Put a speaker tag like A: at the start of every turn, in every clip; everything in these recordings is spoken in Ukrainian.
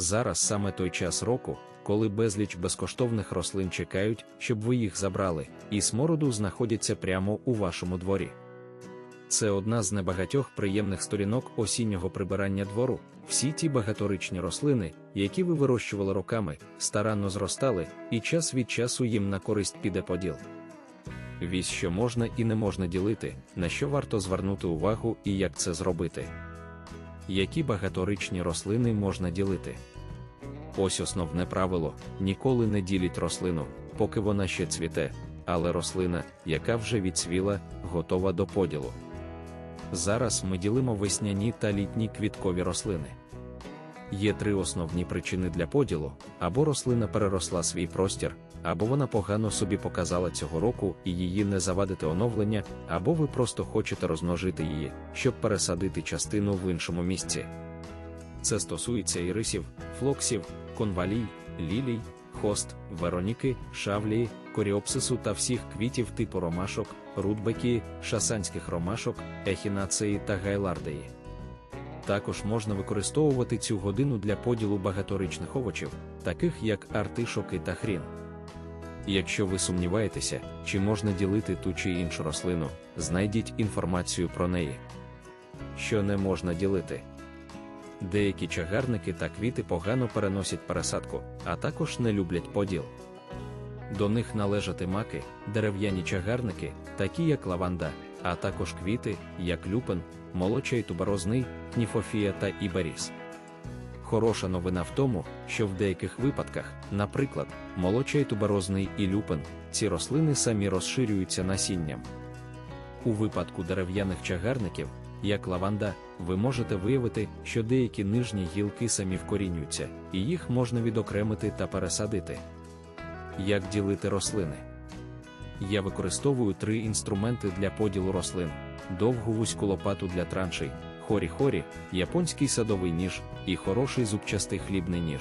A: Зараз саме той час року, коли безліч безкоштовних рослин чекають, щоб ви їх забрали, і смороду знаходяться прямо у вашому дворі. Це одна з небагатьох приємних сторінок осіннього прибирання двору. Всі ті багаторичні рослини, які ви вирощували роками, старанно зростали, і час від часу їм на користь піде поділ. Вісь, що можна і не можна ділити, на що варто звернути увагу і як це зробити. Які багаторичні рослини можна ділити? Ось основне правило: ніколи не діліть рослину, поки вона ще цвіте, але рослина, яка вже відцвіла, готова до поділу. Зараз ми ділимо весняні та літні квіткові рослини. Є три основні причини для поділу: або рослина переросла свій простір, або вона погано собі показала цього року і її не завадити оновлення, або ви просто хочете розмножити її, щоб пересадити частину в іншому місці. Це стосується ірисів, флоксів, конвалій, лілій, хост, вероніки, шавлії, коріопсису та всіх квітів типу ромашок, рудбекі, шасанських ромашок, ехінацеї та гайлардеї. Також можна використовувати цю годину для поділу багаторичних овочів, таких як артишоки та хрін. Якщо ви сумніваєтеся, чи можна ділити ту чи іншу рослину, знайдіть інформацію про неї. Що не можна ділити. Деякі чагарники та квіти погано переносять пересадку, а також не люблять поділ. До них належать маки, дерев'яні чагарники, такі як лаванда, а також квіти, як люпин, молочай туберозний, кніфофія та іберіс. Хороша новина в тому, що в деяких випадках, наприклад, молочай туберозний і люпин, ці рослини самі розширюються насінням. У випадку дерев'яних чагарників, як лаванда, ви можете виявити, що деякі нижні гілки самі вкорінюються, і їх можна відокремити та пересадити. Як ділити рослини? Я використовую три інструменти для поділу рослин: довгу вузьку лопату для траншей, хорі-хорі, японський садовий ніж і хороший зубчастий хлібний ніж.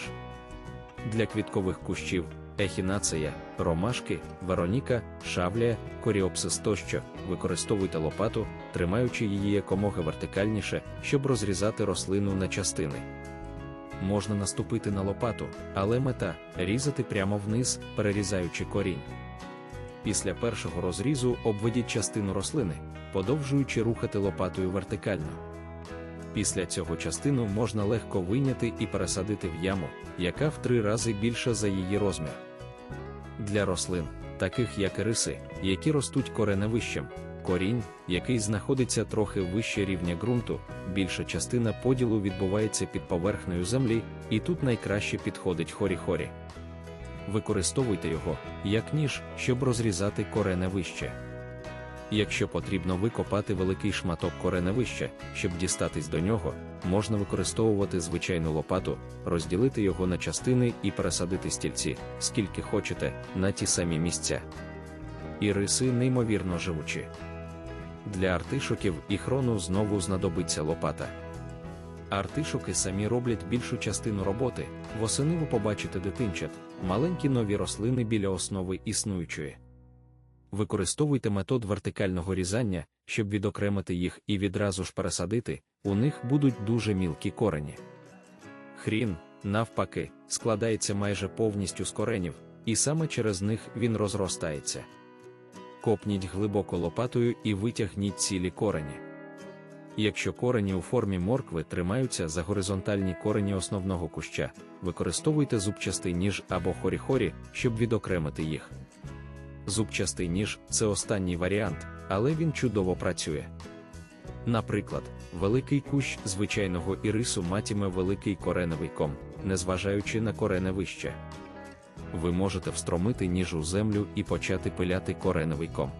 A: Для квіткових кущів ехінацея, ромашки, вероніка, шавлія, коріопсис тощо використовуйте лопату, тримаючи її якомога вертикальніше, щоб розрізати рослину на частини. Можна наступити на лопату, але мета різати прямо вниз, перерізаючи корінь. Після першого розрізу обведіть частину рослини, подовжуючи рухати лопатою вертикально. Після цього частину можна легко вийняти і пересадити в яму, яка в три рази більша за її розмір. Для рослин, таких як риси, які ростуть кореневищем, корінь, який знаходиться трохи вище рівня ґрунту, більша частина поділу відбувається під поверхнею землі, і тут найкраще підходить хорі-хорі. Використовуйте його як ніж, щоб розрізати кореневище. Якщо потрібно викопати великий шматок кореневища, щоб дістатись до нього, можна використовувати звичайну лопату, розділити його на частини і пересадити стільці, скільки хочете, на ті самі місця. Іриси неймовірно живучі. Для артишоків і хрону знову знадобиться лопата. Артишоки самі роблять більшу частину роботи, восени ви побачите дитинчат, маленькі нові рослини біля основи існуючої. Використовуйте метод вертикального різання, щоб відокремити їх і відразу ж пересадити, у них будуть дуже мілкі корені. Хрін, навпаки, складається майже повністю з коренів, і саме через них він розростається. Копніть глибоко лопатою і витягніть цілі корені. Якщо корені у формі моркви тримаються за горизонтальні корені основного куща, використовуйте зубчастий ніж або хорі-хорі, щоб відокремити їх. Зубчастий ніж це останній варіант, але він чудово працює. Наприклад, великий кущ звичайного ірису матиме великий кореневий ком, незважаючи на кореневище. Ви можете встромити ніж у землю і почати пиляти кореневий ком.